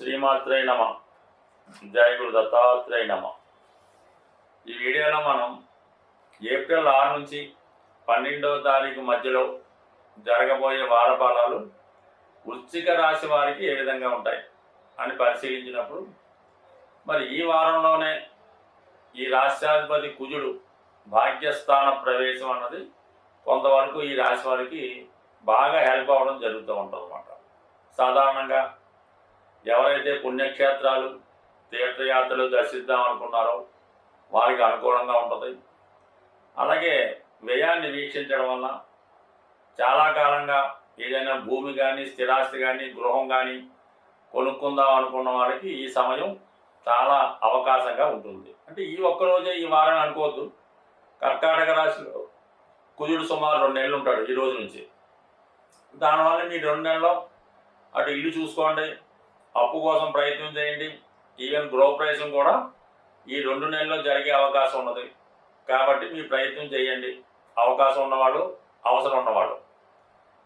శ్రీమాత్రే నమ. జయ గురు దత్తాత్రేయ నమ. ఈ వీడియోలో మనం ఏప్రిల్ ఆరు నుంచి పన్నెండవ తారీఖు మధ్యలో జరగబోయే వారపాలాలు వృశ్చిక రాశి వారికి ఏ విధంగా ఉంటాయి అని పరిశీలించినప్పుడు మరి ఈ వారంలోనే ఈ రాష్ట్రాధిపతి కుజుడు భాగ్యస్థాన ప్రవేశం అన్నది కొంతవరకు ఈ రాశి వారికి బాగా హెల్ప్ అవ్వడం జరుగుతూ ఉంటుంది అన్నమాట సాధారణంగా ఎవరైతే పుణ్యక్షేత్రాలు తీర్థయాత్రలు దర్శిద్దాం అనుకున్నారో వారికి అనుకూలంగా ఉంటుంది. అలాగే వ్యయాన్ని వీక్షించడం వల్ల చాలా కాలంగా ఏదైనా భూమి కానీ స్థిరాస్తి కానీ గృహం కానీ కొనుక్కుందాం అనుకున్న వారికి ఈ సమయం చాలా అవకాశంగా ఉంటుంది. అంటే ఈ ఒక్క రోజే ఈ వారం అనుకోవద్దు. కర్కాటక రాశిలో కుజుడు సుమారు రెండు నెలలు ఉంటాడు ఈ రోజు నుంచి. దానివల్ల మీ రెండు నెలలో అటు ఇల్లు చూసుకోండి అప్పు కోసం ప్రయత్నం చేయండి. ఈవెన్ గృహప్రవేశం కూడా ఈ రెండు నెలల్లో జరిగే అవకాశం ఉన్నది. కాబట్టి మీ ప్రయత్నం చేయండి. అవకాశం ఉన్నవాడు అవసరం ఉన్నవాడు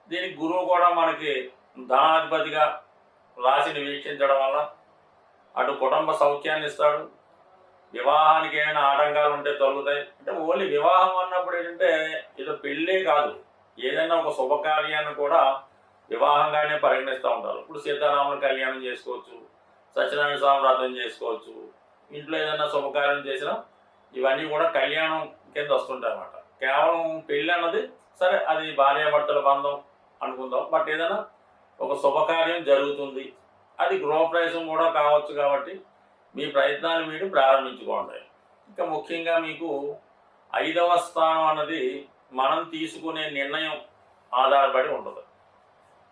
దీనికి గురువు కూడా మనకి ధనాధిపతిగా రాశిని వీక్షించడం వల్ల అటు కుటుంబ సౌఖ్యాన్ని ఇస్తాడు. వివాహానికి ఏమైనా ఆటంకాలు ఉంటే తొలుగుతాయి. అంటే ఓన్లీ వివాహం అన్నప్పుడు ఏంటంటే ఏదో పెళ్ళే కాదు. ఏదైనా ఒక శుభకార్యాన్ని కూడా వివాహంగానే పరిగణిస్తూ ఉంటారు. ఇప్పుడు సీతారాముల కళ్యాణం చేసుకోవచ్చు సత్యనారాయణ స్వామి వ్రతం చేసుకోవచ్చు ఇంట్లో ఏదైనా శుభకార్యం చేసినా ఇవన్నీ కూడా కళ్యాణం కింద వస్తుంటాయి అన్నమాట కేవలం పెళ్ళి అన్నది సరే అది భార్యాభర్తల బంధం అనుకుందాం. బట్ ఏదైనా ఒక శుభకార్యం జరుగుతుంది. అది గృహప్రవేశం కూడా కావచ్చు కాబట్టి మీ ప్రయత్నాలు మీరు ప్రారంభించుకోండి. ఇంకా ముఖ్యంగా మీకు ఐదవ స్థానం అన్నది మనం తీసుకునే నిర్ణయం ఆధారపడి ఉంటుంది.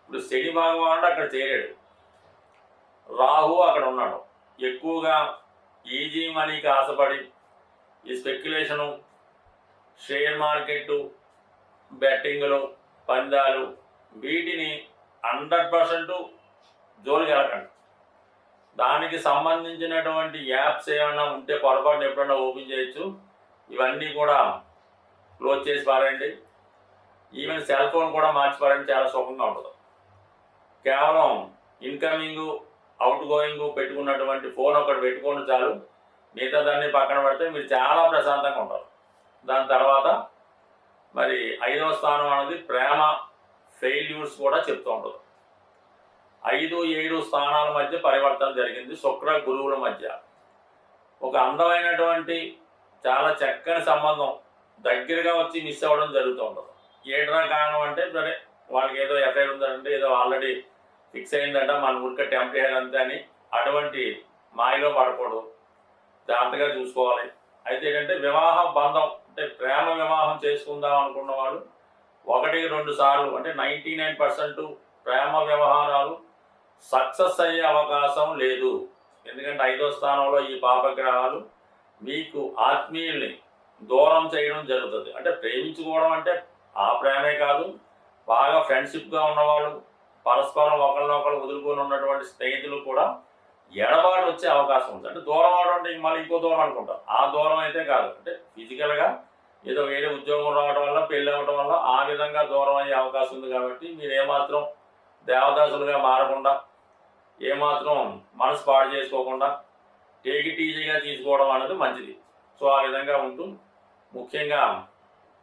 ఇప్పుడు శని భగవానుడు అక్కడ చేరాడు. రాహు అక్కడ ఉన్నాడు. ఎక్కువగా ఈజీ మనీకి ఆశపడి ఈ స్పెక్యులేషను షేర్ మార్కెట్ బెట్టింగ్లు పందాలు వీటిని హండ్రెడ్ పర్సెంట్ జోలికి వెళ్ళకండి. దానికి సంబంధించినటువంటి యాప్స్ ఏమైనా ఉంటే పొరపాటు ఎప్పుడైనా ఓపెన్ చేయొచ్చు. ఇవన్నీ కూడా క్లోజ్ చేసి పారండి ఈవెన్ సెల్ ఫోన్ కూడా మార్చి పారండి చాలా సుఖంగా ఉంటుంది. కేవలం ఇన్కమింగ్ అవుట్ గోయింగ్ పెట్టుకున్నటువంటి ఫోన్ ఒకటి పెట్టుకోండి చాలు. మిగతా దాన్ని పక్కన పెడితే మీరు చాలా ప్రశాంతంగా ఉంటారు. దాని తర్వాత మరి ఐదవ స్థానం అనేది ప్రేమ ఫెయిల్యూర్స్ కూడా చెప్తూ ఉంటుంది. ఐదు ఏడు స్థానాల మధ్య పరివర్తన జరిగింది శుక్ర గురువుల మధ్య. ఒక అందమైనటువంటి చాలా చక్కని సంబంధం దగ్గరగా వచ్చి మిస్ అవ్వడం జరుగుతూ ఉంటుంది. ఏడరా కారణం అంటే సరే వాళ్ళకి ఏదో ఎఫ్ఐఆర్ ఉందంటే ఏదో ఆల్రెడీ ఫిక్స్ అయిందంట మన ఊరికే టెంపరీ అంతే అని అటువంటి మాయలో పడకూడదు. జాగ్రత్తగా చూసుకోవాలి. అయితే ఏంటంటే వివాహ బంధం అంటే ప్రేమ వివాహం చేసుకుందాం అనుకున్న వాళ్ళు ఒకటి రెండు సార్లు అంటే నైంటీ నైన్ పర్సెంట్ ప్రేమ వ్యవహారాలు సక్సెస్ అయ్యే అవకాశం లేదు. ఎందుకంటే ఐదో స్థానంలో ఈ పాపగ్రహాలు మీకు ఆత్మీయుల్ని దూరం చేయడం జరుగుతుంది. అంటే ప్రేమించుకోవడం అంటే ఆ ప్రేమే కాదు బాగా ఫ్రెండ్షిప్గా ఉన్నవాళ్ళు పరస్పరం వాళ్ళు వదులుకొని ఉన్నటువంటి స్నేహితులు కూడా ఎడబాటు వచ్చే అవకాశం ఉంది. అంటే దూరం అవడం అంటే మళ్ళీ ఇంకో దూరం అనుకుంటాం. ఆ దూరం అయితే కాదు. అంటే ఫిజికల్గా ఏదో వేరే ఉద్యోగం రావడం వల్ల పెళ్ళి అవ్వడం వల్ల ఆ విధంగా దూరం అయ్యే అవకాశం ఉంది కాబట్టి మీరు ఏమాత్రం దేవదాసులుగా మారకుండా ఏమాత్రం మనసు పాడు చేసుకోకుండా టేకిట్ ఈజీగా తీసుకోవడం అనేది మంచిది. సో ఆ విధంగా ఉంటూ ముఖ్యంగా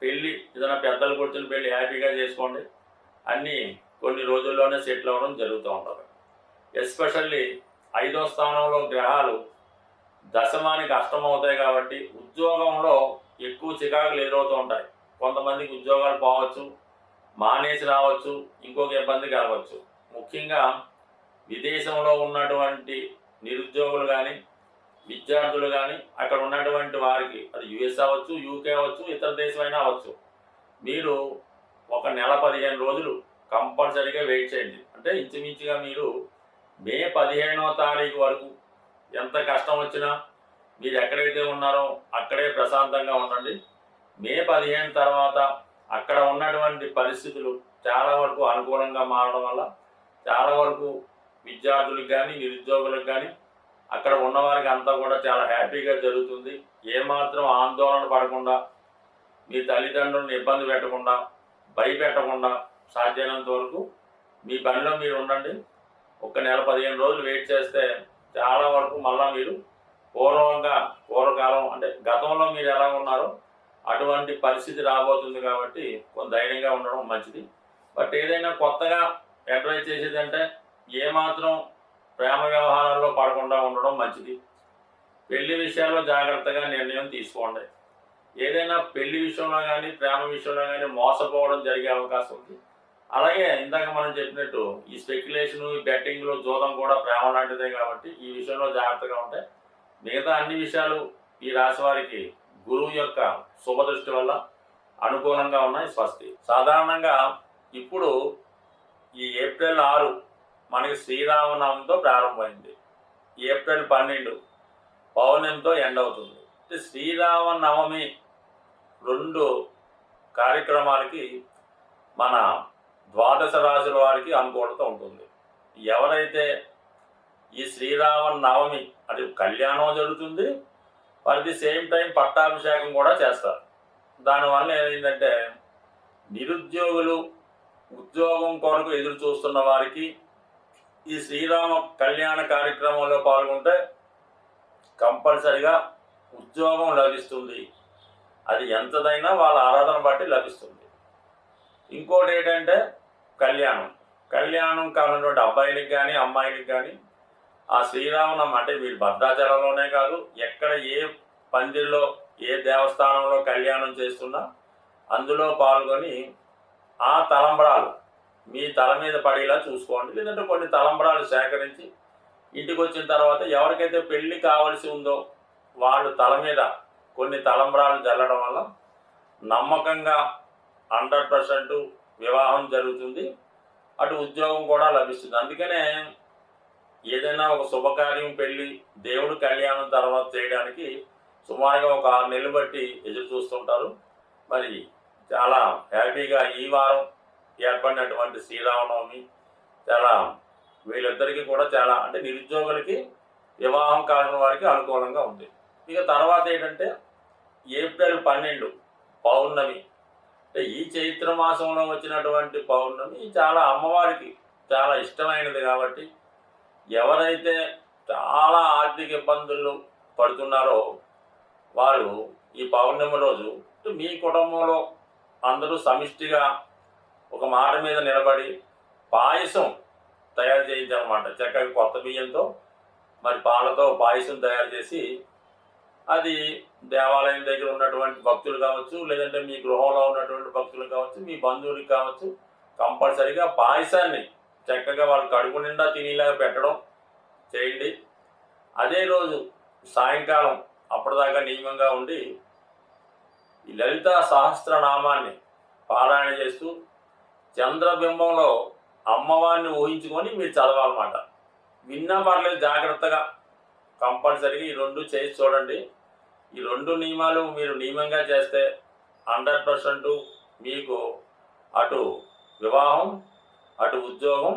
పెళ్ళి ఏదైనా పెద్దలు కూర్చొని పెళ్ళి హ్యాపీగా చేసుకోండి. అన్నీ కొన్ని రోజుల్లోనే సెటిల్ అవ్వడం జరుగుతూ ఉంటుంది. ఎస్పెషల్లీ ఐదో స్థానంలో గ్రహాలు దశమానికి అష్టమవుతాయి కాబట్టి ఉద్యోగంలో ఎక్కువ చికాకులు ఎదురవుతూ ఉంటాయి. కొంతమందికి ఉద్యోగాలు పోవచ్చు మానేసి రావచ్చు ఇంకొక ఇబ్బంది కలవచ్చు ముఖ్యంగా విదేశంలో ఉన్నటువంటి నిరుద్యోగులు కానీ విద్యార్థులు కానీ అక్కడ ఉన్నటువంటి వారికి అది యుఎస్ అవ్వచ్చు యూకే అవ్వచ్చు ఇతర దేశమైనా అవ్వచ్చు. మీరు ఒక నెల పదిహేను రోజులు కంపల్సరీగా వెయిట్ చేయండి. అంటే ఇంచుమించుగా మీరు మే పదిహేనో తారీఖు వరకు ఎంత కష్టం వచ్చినా మీరు ఎక్కడైతే ఉన్నారో అక్కడే ప్రశాంతంగా ఉండండి. మే పదిహేను తర్వాత అక్కడ ఉన్నటువంటి పరిస్థితులు చాలా వరకు అనుకూలంగా మారడం వల్ల చాలా వరకు విద్యార్థులకు కానీ నిరుద్యోగులకు కానీ అక్కడ ఉన్నవారికి అంతా కూడా చాలా హ్యాపీగా జరుగుతుంది. ఏమాత్రం ఆందోళన పడకుండా మీ తల్లిదండ్రులను ఇబ్బంది పెట్టకుండా భయపెట్టకుండా సాధ్యమైనంత వరకు మీ పనిలో మీరు ఉండండి. ఒక నెల పదిహేను రోజులు వెయిట్ చేస్తే చాలా వరకు మళ్ళీ మీరు పూర్వంగా పూర్వకాలం అంటే గతంలో మీరు ఎలా ఉన్నారో అటువంటి పరిస్థితి రాబోతుంది కాబట్టి కొంత ధైర్యంగా ఉండడం మంచిది. బట్ ఏదైనా కొత్తగా అడ్వైజ్ చేసేదంటే ఏమాత్రం ప్రేమ వ్యవహారాల్లో పడకుండా ఉండడం మంచిది. పెళ్ళి విషయాల్లో జాగ్రత్తగా నిర్ణయం తీసుకోండి. ఏదైనా పెళ్ళి విషయంలో కానీ ప్రేమ విషయంలో కానీ మోసపోవడం జరిగే అవకాశం ఉంది. అలాగే ఇందాక మనం చెప్పినట్టు ఈ స్పెక్యులేషన్ ఈ బెట్టింగ్లు జూదం కూడా ప్రేమ లాంటిదే కాబట్టి ఈ విషయంలో జాగ్రత్తగా ఉంటే మిగతా అన్ని విషయాలు ఈ రాశి వారికి గురువు యొక్క శుభదృష్టి వల్ల అనుకూలంగా ఉన్నాయి స్వస్తి. సాధారణంగా ఇప్పుడు ఈ ఏప్రిల్ ఆరు మనకి శ్రీరామనవమితో ప్రారంభమైంది. ఏప్రిల్ పన్నెండు పౌర్ణమితో ఎండ్ అవుతుంది. శ్రీరామనవమి రెండు కార్యక్రమాలకి మన ద్వాదశ రాశుల వారికి అనుకూలత ఉంటుంది. ఎవరైతే ఈ శ్రీరామ నవమి అది కళ్యాణం జరుగుతుంది వారికి సేమ్ టైం పట్టాభిషేకం కూడా చేస్తారు. దానివల్ల ఏమైందంటే నిరుద్యోగులు ఉద్యోగం కొరకు ఎదురు చూస్తున్న వారికి ఈ శ్రీరామ కళ్యాణ కార్యక్రమంలో పాల్గొంటే కంపల్సరిగా ఉద్యోగం లభిస్తుంది. అది ఎంతదైనా వాళ్ళ ఆరాధన బట్టి లభిస్తుంది. ఇంకోటి ఏంటంటే కళ్యాణం. కళ్యాణం కానటువంటి అబ్బాయిలకు కానీ అమ్మాయిలకు కానీ ఆ శ్రీరామనవం అంటే వీళ్ళు భద్రాచలంలోనే కాదు ఎక్కడ ఏ పందిర్లో ఏ దేవస్థానంలో కళ్యాణం చేస్తున్నా అందులో పాల్గొని ఆ తలంబరాలు మీ తల మీద పడేలా చూసుకోండి. లేదంటే కొన్ని తలంబరాలు సేకరించి ఇంటికి వచ్చిన తర్వాత ఎవరికైతే పెళ్ళి కావలసి ఉందో వాళ్ళు తల మీద కొన్ని తలంబరాలు జల్లడం వల్ల నమ్మకంగా హండ్రెడ్ పర్సెంట్ వివాహం జరుగుతుంది. అటు ఉద్యోగం కూడా లభిస్తుంది. అందుకనే ఏదైనా ఒక శుభకార్యం పెళ్ళి దేవుడు కళ్యాణం తర్వాత చేయడానికి సుమారుగా ఒక ఆరు నెలలు బట్టి ఎదురు చూస్తుంటారు. మరి చాలా హ్యాపీగా ఈ వారం ఏర్పడినటువంటి శ్రీరామనవమి చాలా వీళ్ళిద్దరికీ కూడా చాలా అంటే నిరుద్యోగులకి వివాహం కాని వారికి అనుకూలంగా ఉంది. ఇక తర్వాత ఏంటంటే ఏప్రిల్ పన్నెండు పౌర్ణమి ఈ చైత్ర మాసంలో వచ్చినటువంటి పౌర్ణమి చాలా అమ్మవారికి చాలా ఇష్టమైనది కాబట్టి ఎవరైతే చాలా ఆర్థిక ఇబ్బందులు పడుతున్నారో వారు ఈ పౌర్ణమి రోజు మీ కుటుంబంలో అందరూ సమిష్టిగా ఒక మాట మీద నిలబడి పాయసం తయారు చేయించాలన్నమాట చక్కగా కొత్త బియ్యంతో మరి పాలతో పాయసం తయారు చేసి అది దేవాలయం దగ్గర ఉన్నటువంటి భక్తులు కావచ్చు లేదంటే మీ గృహంలో ఉన్నటువంటి భక్తులు కావచ్చు మీ బంధువులకు కావచ్చు కంపల్సరీగా పాయసాన్ని చక్కగా వాళ్ళు కడుపు నిండా తినేలాగా పెట్టడం చేయండి. అదే రోజు సాయంకాలం అప్పటిదాకా నియమంగా ఉండి ఈ లలిత సహస్రనామాన్ని పారాయణ చేస్తూ చంద్రబింబంలో అమ్మవారిని ఊహించుకొని మీరు చదవాలన్నమాట. విన్నా పర్లేదు జాగ్రత్తగా. కంపల్సరీగా ఈ రెండు చేసి చూడండి. ఈ రెండు నియమాలు మీరు నియమంగా చేస్తే హండ్రెడ్ పర్సెంట్ మీకు అటు వివాహం అటు ఉద్యోగం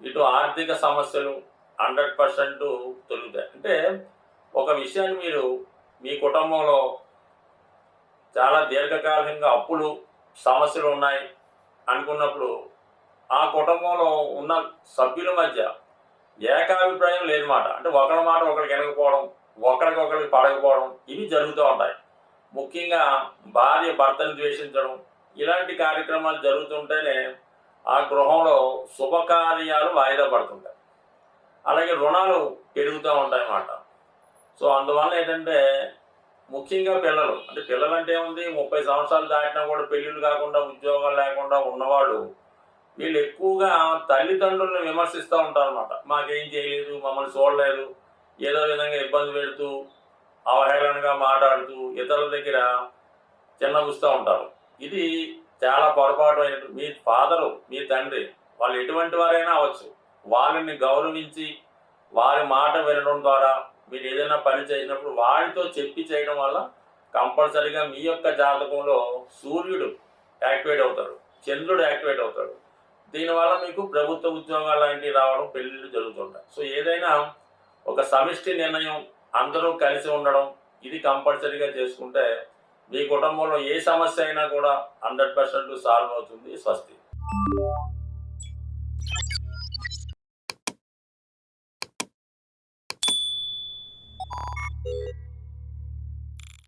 ఇటు ఆర్థిక సమస్యలు హండ్రెడ్ పర్సెంట్ తొలుగుతాయి. అంటే ఒక విషయాన్ని మీరు మీ కుటుంబంలో చాలా దీర్ఘకాలికంగా అప్పులు సమస్యలు ఉన్నాయి అనుకున్నప్పుడు ఆ కుటుంబంలో ఉన్న సభ్యుల మధ్య ఏకాభిప్రాయం లేనమాట. అంటే ఒకరి మాట ఒకరికి వెనకపోవడం ఒకరికొకరికి పడకపోవడం ఇవి జరుగుతూ ఉంటాయి. ముఖ్యంగా భార్య భర్తను ద్వేషించడం ఇలాంటి కార్యక్రమాలు జరుగుతుంటేనే ఆ గృహంలో శుభకార్యాలు వాయిదా పడుతుంటాయి. అలాగే రుణాలు పెరుగుతూ ఉంటాయి అన్నమాట సో అందువల్ల ఏంటంటే ముఖ్యంగా పిల్లలు అంటే పిల్లలు అంటే ఏముంది? ముప్పై సంవత్సరాలు దాటినా కూడా పెళ్ళిళ్ళు కాకుండా ఉద్యోగాలు లేకుండా ఉన్నవాళ్ళు వీళ్ళు ఎక్కువగా తల్లిదండ్రులను విమర్శిస్తూ ఉంటారు అనమాట మాకేం చేయలేదు మమ్మల్ని చూడలేదు ఏదో విధంగా ఇబ్బంది పెడుతూ అవహేళనగా మాట్లాడుతూ ఇతరుల దగ్గర చిన్నగుస్తూ ఉంటారు. ఇది చాలా పొరపాటు అయినట్టు. మీ ఫాదరు మీ తండ్రి వాళ్ళు ఎటువంటి వారైనా అవ్వచ్చు. వాళ్ళని గౌరవించి వారి మాట వినడం ద్వారా మీరు ఏదైనా పని చేసినప్పుడు వారితో చెప్పి చేయడం వల్ల కంపల్సరీగా మీ యొక్క జాతకంలో సూర్యుడు యాక్టివేట్ అవుతాడు చంద్రుడు యాక్టివేట్ అవుతాడు. దీనివల్ల మీకు ప్రభుత్వ ఉద్యోగాలు లాంటివి రావడం పెళ్ళిళ్ళు జరుగుతుంటాయి. సో ఏదైనా ఒక సమిష్టి నిర్ణయం అందరూ కలిసి ఉండడం ఇది కంపల్సరీగా చేసుకుంటే మీ కుటుంబంలో ఏ సమస్య అయినా కూడా హండ్రెడ్ పర్సెంట్ సాల్వ్ అవుతుంది స్వస్తి.